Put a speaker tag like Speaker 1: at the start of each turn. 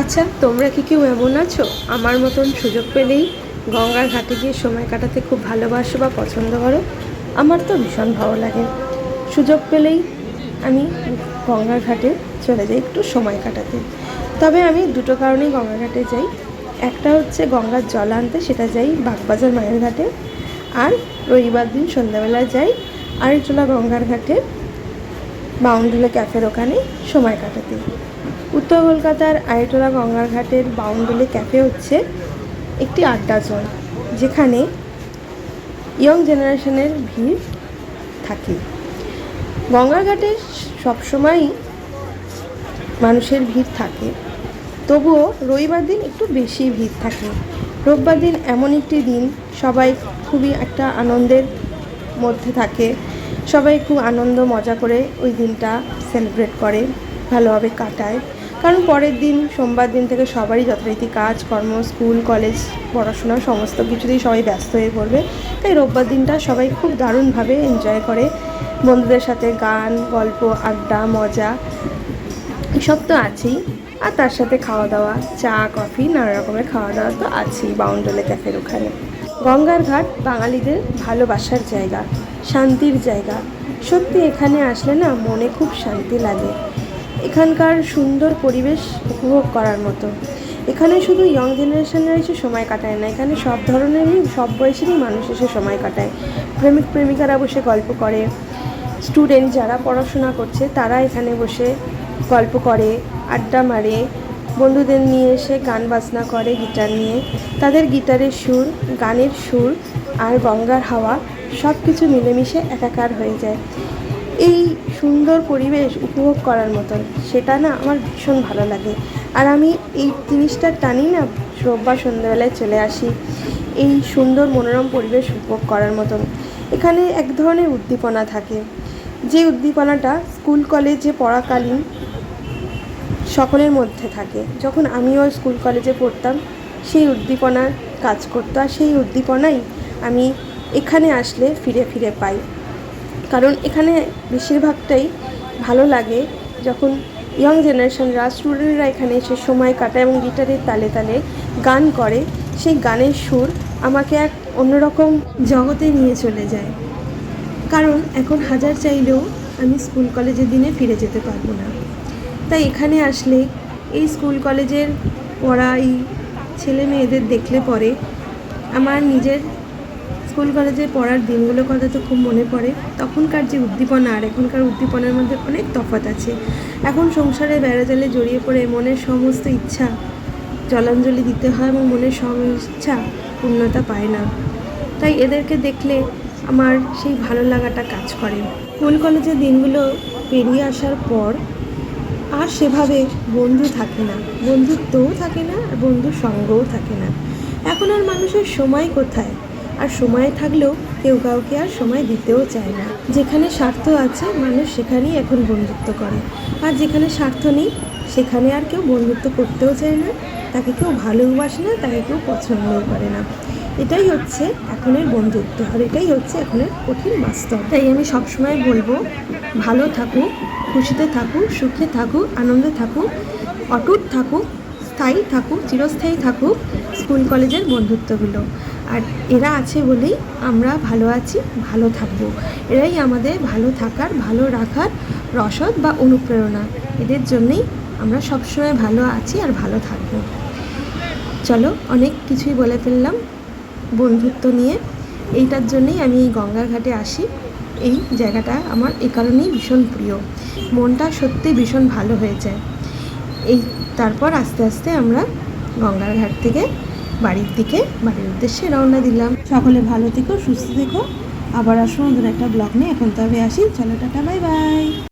Speaker 1: আচ্ছা তোমরা কি কেউ এমন আছো? আমার মতন সুযোগ পেলেই গঙ্গার ঘাটে গিয়ে সময় কাটাতে খুব ভালোবাসো বা পছন্দ করো? আমার তো ভীষণ ভালো লাগে। সুযোগ পেলেই আমি গঙ্গার ঘাটে চলে যাই, একটু সময় কাটাতে। তবে আমি দুটো কারণেই গঙ্গার ঘাটে যাই। একটা হচ্ছে গঙ্গার জল আনতে, সেটা যাই বাগবাজার মায়ের ঘাটে। আর রবিবার দিন সন্ধ্যাবেলা যাই আড়িটোলা গঙ্গার ঘাটে। বাউন্ডুলে ক্যাফের ওখানে সময় কাটাতে। উত্তর কলকাতার আয়টোলা গঙ্গার ঘাটের বাউন্ডুলে ক্যাফে হচ্ছে একটি আড্ডা জোন, যেখানে ইয়ং জেনারেশনের ভিড় থাকে। গঙ্গার ঘাটে সবসময়ই মানুষের ভিড় থাকে। তবুও রবিবার দিন একটু বেশি ভিড় থাকে। রোববার দিন এমন একটি দিন, সবাই খুবই একটা আনন্দের মধ্যে থাকে। সবাই খুব আনন্দ, মজা করে ওই দিনটা সেলিব্রেট করে, ভালোভাবে কাটায়। কারণ পরের দিন, সোমবার দিন থেকে সবারই যথারীতি কাজ, কর্ম, স্কুল কলেজ পড়াশোনা, সমস্ত কিছুতেই সবাই ব্যস্ত হয়ে পড়বে। তাই রোববার দিনটা সবাই খুব দারুণভাবে এনজয় করে। বন্ধুদের সাথে গান, গল্প, আড্ডা, মজা এসব তো আছেই। আর তার সাথে খাওয়া দাওয়া চা, কফি, নানা রকমের খাওয়া দাওয়া তো আছেই বাউন্ডলে, ক্যাফের ওখানে। গঙ্গার ঘাট বাঙালিদের ভালোবাসার জায়গা। শান্তির জায়গা। সত্যি এখানে আসলে না মনে খুব শান্তি লাগে। এখানকার সুন্দর পরিবেশ উপভোগ করার মতো। এখানে শুধু ইয়ং জেনারেশনরা এসে সময় কাটায় না, এখানে সব ধরনেরই, সব বয়সেরই মানুষ এসে সময় কাটায়। প্রেমিক প্রেমিকারা বসে গল্প করে। স্টুডেন্ট যারা পড়াশোনা করছে, তারা এখানে বসে গল্প করে, আড্ডা মারে। বন্ধুদের নিয়ে এসে গান বাজনা করে গিটার নিয়ে। তাদের গিটারের সুর, গানের সুর আর গঙ্গার হাওয়া সব কিছু মিলেমিশে একাকার হয়ে যায়। এই সুন্দর পরিবেশ উপভোগ করার মতন, সেটা না আমার ভীষণ ভালো লাগে। আর আমি এই জিনিসটার টানি না, রোববার সন্ধ্যেবেলায় চলে আসি এই সুন্দর মনোরম পরিবেশ উপভোগ করার মতন। এখানে এক ধরনের উদ্দীপনা থাকে। যে উদ্দীপনাটা স্কুল কলেজে পড়াকালীন সকলের মধ্যে থাকে। যখন আমিও স্কুল কলেজে পড়তাম, সেই উদ্দীপনার কাজ করতো। আর সেই উদ্দীপনাই আমি এখানে আসলে ফিরে ফিরে পাই। কারণ এখানে বেশিরভাগটাই ভালো লাগে যখন ইয়ং জেনারেশনরা স্টুডেন্টরা এখানে এসে সময় কাটায় এবং গিটারের তালে তালে গান করে, সেই গানের সুর আমাকে এক অন্যরকম জগতে নিয়ে চলে যায়। কারণ এখন হাজার চাইলেও আমি স্কুল কলেজের দিনে ফিরে যেতে পারব না। তাই এখানে আসলে এই স্কুল কলেজের পড়া এই ছেলে মেয়েদের দেখলে পরে আমার নিজের স্কুল কলেজে পড়ার দিনগুলোর কথা তো খুব মনে পড়ে। তখনকার যে উদ্দীপনা আর এখনকার উদ্দীপনার মধ্যে অনেক তফাৎ আছে। এখন সংসারে বেড়াজালে জড়িয়ে পড়ে মনের সমস্ত ইচ্ছা, জলাঞ্জলি দিতে হয় এবং মনের ইচ্ছা পূর্ণতা পায় না। তাই এদেরকে দেখলে আমার সেই ভালো লাগাটা কাজ করে। স্কুল কলেজের দিনগুলো পেরিয়ে আসার পর আর সেভাবে বন্ধু থাকে না, বন্ধুত্বও থাকে না আর বন্ধুর সঙ্গও থাকে না। এখন আর মানুষের সময় কোথায়? আর সময় থাকলেও কেউ কাউকে আর সময় দিতেও চায় না। যেখানে স্বার্থ আছে, মানুষ সেখানেই এখন বন্ধুত্ব করে। আর যেখানে স্বার্থ নেই, সেখানে আর কেউ বন্ধুত্ব করতেও চায় না। তাকে কেউ ভালোবাসে না, তাকে কেউ পছন্দও করে না। এটাই হচ্ছে এখনের বন্ধুত্ব, আর এটাই হচ্ছে এখনের কঠিন বাস্তব। তাই আমি সবসময় বলব, ভালো থাকুক, খুশিতে থাকুক, সুখে থাকুক, আনন্দে থাকুক, অটুট থাকুক, স্থায়ী থাকুক, চিরস্থায়ী থাকুক, স্কুল, কলেজের বন্ধুত্বগুলো। আর এরা আছে বলেই আমরা ভালো আছি, ভালো থাকব। এরাই আমাদের ভালো থাকার, ভালো রাখার রসদ বা অনুপ্রেরণা। এদের জন্যেই আমরা সবসময় ভালো আছি আর ভালো থাকব। চলো, অনেক কিছুই বলে ফেললাম বন্ধুত্ব নিয়ে। এইটার জন্যেই আমি এই গঙ্গার ঘাটে আসি। এই জায়গাটা আমার এই কারণেই ভীষণ প্রিয়। মনটা সত্যি ভীষণ ভালো হয়ে যায় এই, তারপর আস্তে আস্তে আমরা গঙ্গার ঘাট থেকে বাড়ির দিকে, বাড়ির উদ্দেশ্যে রওনা দিলাম। সকলে ভালো থেকো, সুস্থ থেকো। আবার আসব নতুন একটা ব্লগ নিয়ে। এখন তবে আসি। চলো টাটা বাই বাই